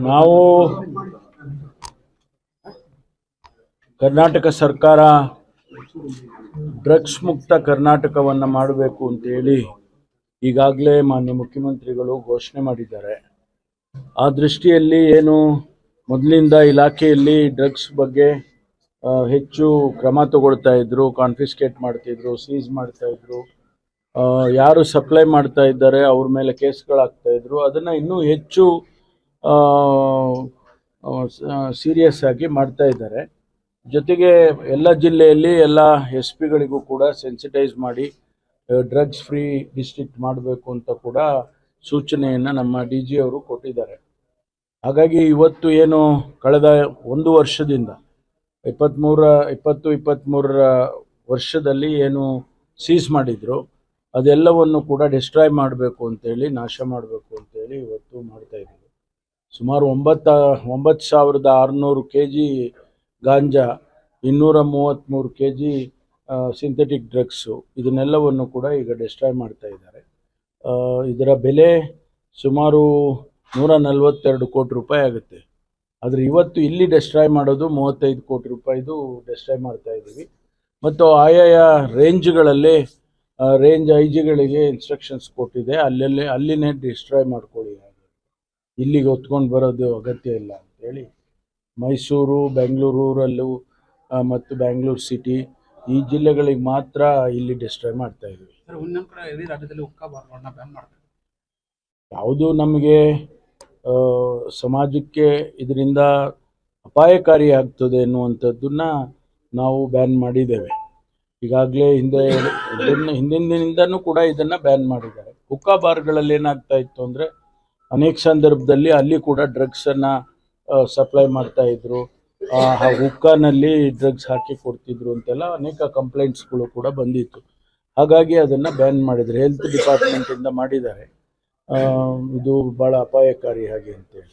ನಾವು ಕರ್ನಾಟಕ ಸರ್ಕಾರ ಡ್ರಗ್ಸ್ ಮುಕ್ತ ಕರ್ನಾಟಕವನ್ನು ಮಾಡಬೇಕು ಅಂತೇಳಿ ಈಗಾಗಲೇ ಮಾನ್ಯ ಮುಖ್ಯಮಂತ್ರಿಗಳು ಘೋಷಣೆ ಮಾಡಿದ್ದಾರೆ. ಆ ದೃಷ್ಟಿಯಲ್ಲಿ ಏನು ಮೊದಲಿಂದ ಇಲಾಖೆಯಲ್ಲಿ ಡ್ರಗ್ಸ್ ಬಗ್ಗೆ ಹೆಚ್ಚು ಕ್ರಮ ತಗೊಳ್ತಾ ಇದ್ರು, ಕಾನ್ಫಿಸ್ಕೇಟ್ ಮಾಡ್ತಿದ್ರು ಸೀಸ್ ಮಾಡ್ತಾ ಇದ್ರು ಯಾರು ಸಪ್ಲೈ ಮಾಡ್ತಾ ಇದ್ದಾರೆ, ಅವ್ರ ಮೇಲೆ ಕೇಸ್ಗಳಾಗ್ತಾ ಇದ್ರು, ಅದನ್ನ ಇನ್ನೂ ಹೆಚ್ಚು ಸೀರಿಯಸ್ ಆಗಿ ಮಾಡ್ತಾ ಇದ್ದಾರೆ. ಜೊತೆಗೆ ಎಲ್ಲ ಜಿಲ್ಲೆಯಲ್ಲಿ ಎಲ್ಲ ಎಸ್ ಪಿಗಳಿಗೂ ಕೂಡ ಸೆನ್ಸಿಟೈಸ್ ಮಾಡಿ ಡ್ರಗ್ಸ್ ಫ್ರೀ ಡಿಸ್ಟ್ರಿಕ್ಟ್ ಮಾಡಬೇಕು ಅಂತ ಕೂಡ ಸೂಚನೆಯನ್ನು ನಮ್ಮ ಡಿ ಜಿ ಅವರು ಕೊಟ್ಟಿದ್ದಾರೆ. ಹಾಗಾಗಿ ಇವತ್ತು ಏನು ಕಳೆದ ಒಂದು ವರ್ಷದಿಂದ ಇಪ್ಪತ್ತ್ಮೂರ ಇಪ್ಪತ್ತು ಇಪ್ಪತ್ತ್ಮೂರರ ವರ್ಷದಲ್ಲಿ ಏನು ಸೀಸ್ ಮಾಡಿದ್ರು, ಅದೆಲ್ಲವನ್ನು ಕೂಡ ಡಿಸ್ಟ್ರಾಯ್ ಮಾಡಬೇಕು ಅಂತೇಳಿ, ನಾಶ ಮಾಡಬೇಕು ಅಂತೇಳಿ ಇವತ್ತು ಮಾಡ್ತಾ ಇದ್ದೀವಿ. ಸುಮಾರು ಒಂಬತ್ತ, ಒಂಬತ್ತು ಸಾವಿರದ ಆರುನೂರು ಕೆ ಜಿ ಗಾಂಜಾ, ಇನ್ನೂರ ಮೂವತ್ತ್ಮೂರು ಕೆ ಜಿ ಸಿಂಥೆಟಿಕ್ ಡ್ರಗ್ಸು ಇದನ್ನೆಲ್ಲವನ್ನು ಕೂಡ ಈಗ ಡಿಸ್ಟ್ರಾಯ್ ಮಾಡ್ತಾ ಇದ್ದಾರೆ. ಇದರ ಬೆಲೆ ಸುಮಾರು ನೂರ ನಲವತ್ತೆರಡು ಕೋಟಿ ರೂಪಾಯಿ ಆಗುತ್ತೆ. ಆದರೆ ಇವತ್ತು ಇಲ್ಲಿ ಡೆಸ್ಟ್ರಾಯ್ ಮಾಡೋದು ಮೂವತ್ತೈದು ಕೋಟಿ ರೂಪಾಯಿದು ಡೆಸ್ಟ್ರಾಯ್ ಮಾಡ್ತಾ ಇದ್ದೀವಿ. ಮತ್ತು ಆಯಾಯ ರೇಂಜ್ಗಳಲ್ಲಿ ರೇಂಜ್ ಐ ಜಿಗಳಿಗೆ ಇನ್ಸ್ಟ್ರಕ್ಷನ್ಸ್ ಕೊಟ್ಟಿದೆ. ಅಲ್ಲಲ್ಲೇ, ಅಲ್ಲಿನೇ ಡಿಸ್ಟ್ರಾಯ್ ಮಾಡ್ಕೊಳ್ಳಿ ಇಲ್ಲಿಗೆ ಹೊತ್ಕೊಂಡು ಬರೋದು ಅಗತ್ಯ ಇಲ್ಲ ಅಂತೇಳಿ ಮೈಸೂರು ಬೆಂಗಳೂರಲ್ಲೂ ಮತ್ತು ಬ್ಯಾಂಗ್ಳೂರು ಸಿಟಿ ಈ ಜಿಲ್ಲೆಗಳಿಗೆ ಮಾತ್ರ ಇಲ್ಲಿ ಡಿಸ್ಟ್ರಾಯ್ ಮಾಡ್ತಾ ಮಾಡ್ತಾರೆ. ಯಾವುದು ನಮಗೆ ಸಮಾಜಕ್ಕೆ ಇದರಿಂದ ಅಪಾಯಕಾರಿ ಆಗ್ತದೆ ಎನ್ನುವಂಥದ್ದನ್ನ ನಾವು ಬ್ಯಾನ್ ಮಾಡಿದ್ದೇವೆ. ಈಗಾಗಲೇ ಹಿಂದೆ ಹಿಂದಿನ ಹಿಂದಿನಿಂದನೂ ಕೂಡ ಇದನ್ನು ಬ್ಯಾನ್ ಮಾಡಿದ್ದಾರೆ. ಹುಕ್ಕಾ ಬಾರ್ಗಳಲ್ಲಿ ಏನಾಗ್ತಾ ಇತ್ತು ಅಂದರೆ ಅನೇಕ ಸಂದರ್ಭದಲ್ಲಿ ಅಲ್ಲಿ ಕೂಡ ಡ್ರಗ್ಸನ್ನು ಸಪ್ಲೈ ಮಾಡ್ತಾ ಇದ್ರು. ಹುಕ್ಕಾನಲ್ಲಿ ಡ್ರಗ್ಸ್ ಹಾಕಿ ಕೊಡ್ತಿದ್ರು ಅಂತೆಲ್ಲ ಅನೇಕ ಕಂಪ್ಲೇಂಟ್ಸ್ಗಳು ಕೂಡ ಬಂದಿತ್ತು. ಹಾಗಾಗಿ ಅದನ್ನು ಬ್ಯಾನ್ ಮಾಡಿದ್ರು. ಹೆಲ್ತ್ ಡಿಪಾರ್ಟ್ಮೆಂಟಿಂದ ಮಾಡಿದ್ದಾರೆ. ಇದು ಭಾಳ ಅಪಾಯಕಾರಿ ಹಾಗೆ ಅಂತೇಳಿ